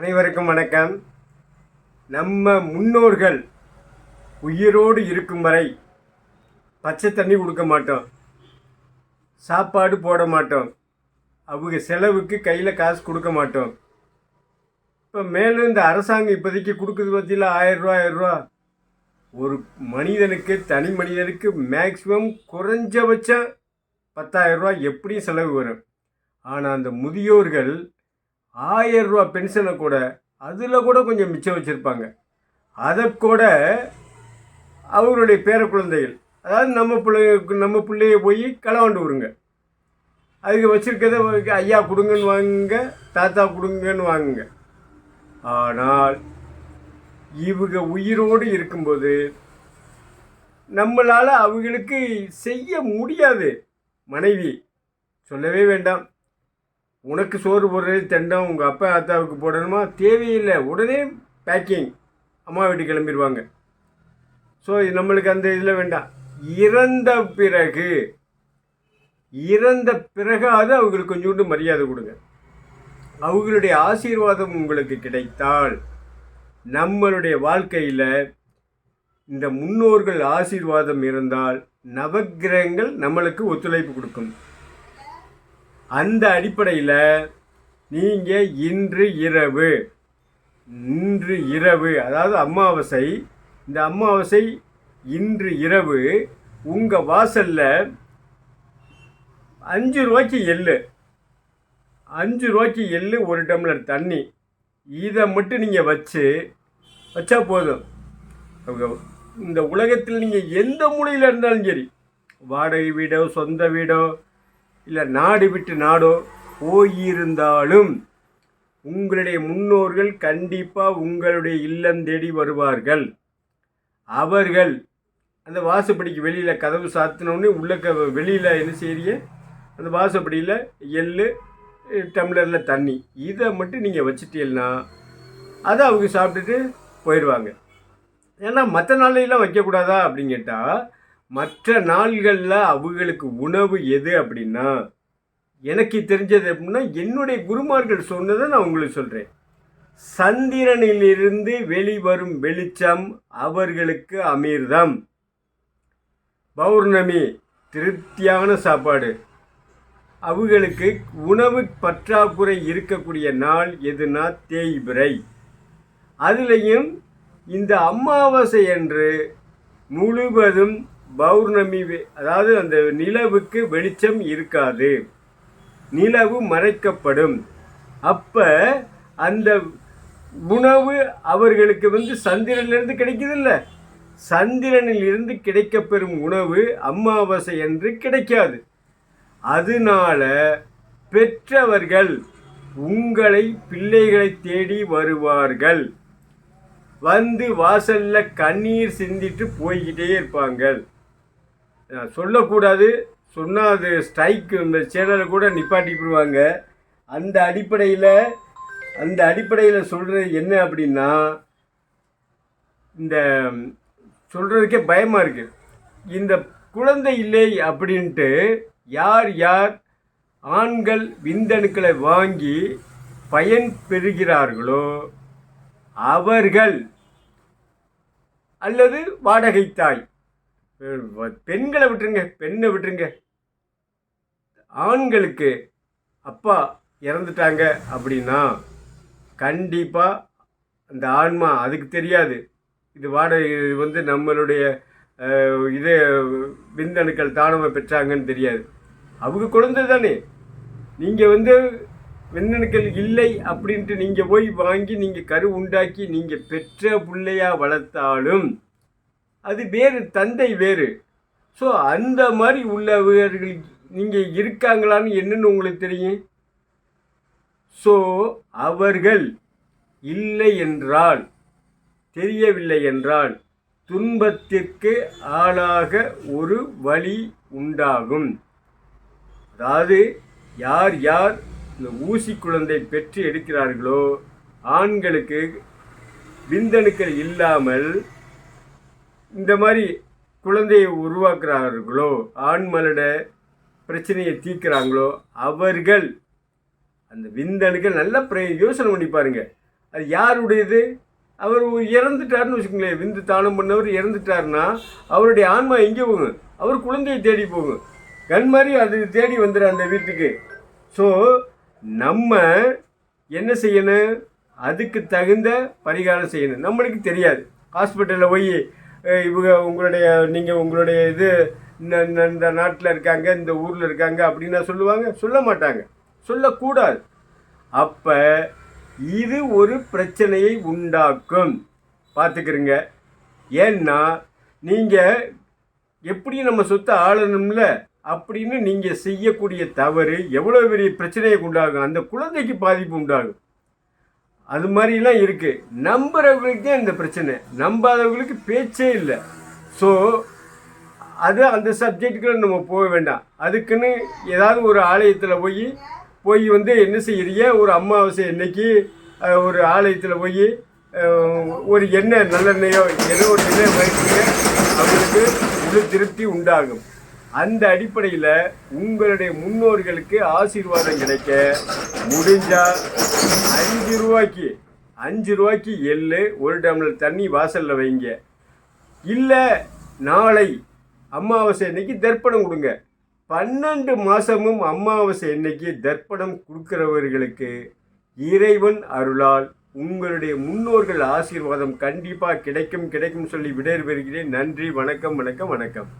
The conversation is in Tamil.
அனைவருக்கும் வணக்கம். நம்ம முன்னோர்கள் உயிரோடு இருக்கும் வரை பச்சை தண்ணி கொடுக்க மாட்டோம். சாப்பாடு போட மாட்டோம். அவங்க செலவுக்கு கையில் காசு கொடுக்க மாட்டோம். இப்போ மேலும் இந்த அரசாங்கம் இப்போதைக்கு கொடுக்குறது பற்றியில் ஆயிரரூவா ஆயிரரூவா ஒரு மனிதனுக்கு தனி மனிதனுக்கு மேக்ஸிமம் குறைஞ்சபட்சம் பத்தாயிரரூவா எப்படியும் செலவு வரும். ஆனால் அந்த முதியோர்கள் ஆயிரம் ரூபா பென்ஷனை கூட அதில் கூட கொஞ்சம் மிச்சம் வச்சுருப்பாங்க. அதை கூட அவங்களுடைய பேர குழந்தைகள் அதாவது நம்ம பிள்ளை நம்ம பிள்ளைய போய் களவாண்டு விடுங்க. அதுக்கு வச்சுருக்கத ஐயா கொடுங்கன்னு வாங்குங்க தாத்தா கொடுங்கன்னு வாங்குங்க. ஆனால் இவங்க உயிரோடு இருக்கும்போது நம்மளால் அவங்களுக்கு செய்ய முடியாது. மனைவி சொல்லவே வேண்டாம். உனக்கு சோறு போடுறது தெண்டம் உங்கள் அப்பா அத்தாவுக்கு போடணுமா? தேவையில்லை. உடனே பேக்கிங் அம்மா வீட்டு கிளம்பிடுவாங்க. ஸோ இது நம்மளுக்கு அந்த இதில் வேண்டாம். இறந்த பிறகு இறந்த பிறகாவது அவங்களுக்கு கொஞ்சோண்டு மரியாதை கொடுங்க. அவங்களுடைய ஆசீர்வாதம் உங்களுக்கு கிடைத்தால் நம்மளுடைய வாழ்க்கையில் இந்த முன்னோர்கள் ஆசீர்வாதம் இருந்தால் நவக்கிரகங்கள் நம்மளுக்கு ஒத்துழைப்பு கொடுக்கும். அந்த அடிப்படையில் நீங்கள் இன்று இரவு இன்று இரவு அதாவது அமாவாசை இந்த அமாவாசை இன்று இரவு உங்கள் வாசலில் அஞ்சு ரூபாய்க்கு எள்ளு. அஞ்சு ரூபாய்க்கு எள்ளு ஒரு டம்ளர் தண்ணி. இதை மட்டும் நீங்கள் வச்சு வச்சா போதும். இந்த உலகத்தில் நீங்கள் எந்த மூலையில் இருந்தாலும் சரி வாடகை வீடோ சொந்த வீடோ இல்லை நாடு விட்டு நாடோ போயிருந்தாலும் உங்களுடைய முன்னோர்கள் கண்டிப்பாக உங்களுடைய இல்லம் தேடி வருவார்கள். அவர்கள் அந்த வாசப்படிக்கு வெளியில் கதவு சாத்தினோடனே உள்ள க வெளியில் என்ன செய்றீங்க? அந்த வாசப்படியில் எள்ளு டம்ளரில் தண்ணி. இதை மட்டும் நீங்கள் வச்சுட்டீங்கன்னா அதை அவங்க சாப்பிட்டுட்டு போயிடுவாங்க ஏன்னா மற்ற நாளையெல்லாம் வைக்கக்கூடாதா அப்படின்னு கேட்டால் மற்ற நாள்களில் அவங்களுக்கு உணவு எது அப்படின்னா எனக்கு தெரிஞ்சது அப்படின்னா என்னுடைய குருமார்கள் சொன்னதை நான் உங்களுக்கு சொல்கிறேன் சந்திரனிலிருந்து வெளிவரும் வெளிச்சம் அவர்களுக்கு அமிர்தம். பௌர்ணமி திருப்தியான சாப்பாடு. அவங்களுக்கு உணவு பற்றாக்குறை இருக்கக்கூடிய நாள் எதுனா தேய்பிறை அதுலேயும் இந்த அமாவாசை அன்று முழுவதும் பௌர்ணமி அதாவது அந்த நிலவுக்கு வெளிச்சம் இருக்காது. நிலவு மறைக்கப்படும். அப்போ அந்த உணவு அவர்களுக்கு வந்து சந்திரனிலிருந்து கிடைக்குதில்ல? சந்திரனிலிருந்து கிடைக்கப்பெறும் உணவு அமாவாசை என்று கிடைக்காது. அதனால பெற்றவர்கள் உங்களை பிள்ளைகளை தேடி வருவார்கள். வந்து வாசல்ல கண்ணீர் சிந்திட்டு போய்கிட்டே இருப்பாங்க சொல்லக்கூடாது. சொன்னால் அது ஸ்ட்ரைக் இந்த சேனலை கூட நிப்பாட்டிப்பிடுவாங்க அந்த அடிப்படையில் அந்த அடிப்படையில் சொல்கிறது என்ன அப்படின்னா இந்த சொல்கிறதுக்கே பயமாக இருக்குது இந்த குழந்தை இல்லை அப்படின்ட்டு யார் யார் ஆண்கள் விந்தணுக்களை வாங்கி பயன் பெறுகிறார்களோ அவர்கள் அல்லது வாடகை தாய் பெண்களை விட்டுருங்க பெண்ணை விட்டுருங்க. ஆண்களுக்கு அப்பா இறந்துட்டாங்க அப்படின்னா கண்டிப்பாக அந்த ஆன்மா அதுக்கு தெரியாது. இது வாடகை இது வந்து நம்மளுடைய இது விந்தணுக்கள் தானமாக பெற்றாங்கன்னு தெரியாது. அவங்க குழந்தை தானே. நீங்கள் வந்து விந்தணுக்கள் இல்லை அப்படின்ட்டு நீங்கள் போய் வாங்கி நீங்கள் கரு உண்டாக்கி நீங்கள் பெற்ற பிள்ளையாக வளர்த்தாலும் அது வேறு தந்தை வேறு. ஸோ அந்த மாதிரி உள்ளவர்கள் நீங்கள் இருக்காங்களான்னு என்னென்னு உங்களுக்கு தெரியும்? ஸோ அவர்கள் இல்லை என்றால் தெரியவில்லை என்றால் துன்பத்திற்கு ஆளாக ஒரு வழி உண்டாகும். அதாவது யார் யார் இந்த ஊசி குழந்தை பெற்று எடுக்கிறார்களோ ஆண்களுக்கு விந்தணுக்கள் இல்லாமல் இந்த மாதிரி குழந்தையை உருவாக்குறார்களோ ஆண்மலட பிரச்சனையை தீர்க்கிறாங்களோ அவர்கள் அந்த விந்தணுக்கள் நல்ல பிர யோசனை பண்ணி பாருங்கள் அது யாருடையது? அவர் இறந்துட்டாருன்னு வச்சுக்கோங்களேன். விந்து தானம் பண்ணவர் இறந்துட்டாருன்னா அவருடைய ஆன்மா எங்கே போகும்? அவர் குழந்தையை தேடி போகும். கண் மாதிரி அது தேடி வந்துடும் அந்த வீட்டுக்கு. ஸோ நம்ம என்ன செய்யணும்? அதுக்கு தகுந்த பரிகாரம் செய்யணும். நம்மளுக்கு தெரியாது. ஹாஸ்பிட்டலில் போய் இவங்க உங்களுடைய நீங்கள் உங்களுடைய இது இந்த- இந்த- நாட்டில் இருக்காங்க இந்த ஊரில் இருக்காங்க அப்படின்னா சொல்லுவாங்க. சொல்ல மாட்டாங்க. சொல்லக்கூடாது. அப்போ இது ஒரு பிரச்சனையை உண்டாக்கும். பார்த்துக்கிறங்க ஏன்னா நீங்கள் எப்படி நம்ம சொத்தை ஆளணும்ல? அப்படின்னு நீங்கள் செய்யக்கூடிய தவறு எவ்வளோ பெரிய பிரச்சனையை உண்டாகும் அந்த குழந்தைக்கு பாதிப்பு உண்டாகும். அது மாதிரிலாம் இருக்குது நம்புறவங்களுக்கு தான் இந்த பிரச்சனை. நம்பாதவங்களுக்கு பேச்சே இல்லை. ஸோ அது அந்த சப்ஜெக்டுக்குள்ள நம்ம போக வேண்டாம். அதுக்குன்னு ஏதாவது ஒரு ஆலயத்தில் போய் போய் வந்து என்ன செய்கிறீங்க ஒரு அமாவாசை அன்னைக்கு ஒரு ஆலயத்தில் போய் ஒரு எண்ணெய் நல்லெண்ணெயோ ஏதோ ஒரு எண்ணெய் வைக்கிறீங்க அவங்களுக்கு முழு திருப்தி உண்டாகும். அந்த அடிப்படையில் உங்களுடைய முன்னோர்களுக்கு ஆசீர்வாதம் கிடைக்க முடிஞ்சா அஞ்சு ரூபாய்க்கு அஞ்சு ரூபாய்க்கு எள்ளு ஒரு டம்ளர் தண்ணி வாசலில் வைங்க. இல்லை நாளை அமாவாசை அன்னைக்கு தர்ப்பணம் கொடுங்க. பன்னெண்டு மாதமும் அமாவாசை அன்னைக்கு தர்ப்பணம் கொடுக்கிறவர்களுக்கு இறைவன் அருளால் உங்களுடைய முன்னோர்கள் ஆசீர்வாதம் கண்டிப்பாக கிடைக்கும் கிடைக்கும் சொல்லி விடைபெறுகிறேன். நன்றி வணக்கம் வணக்கம் வணக்கம்.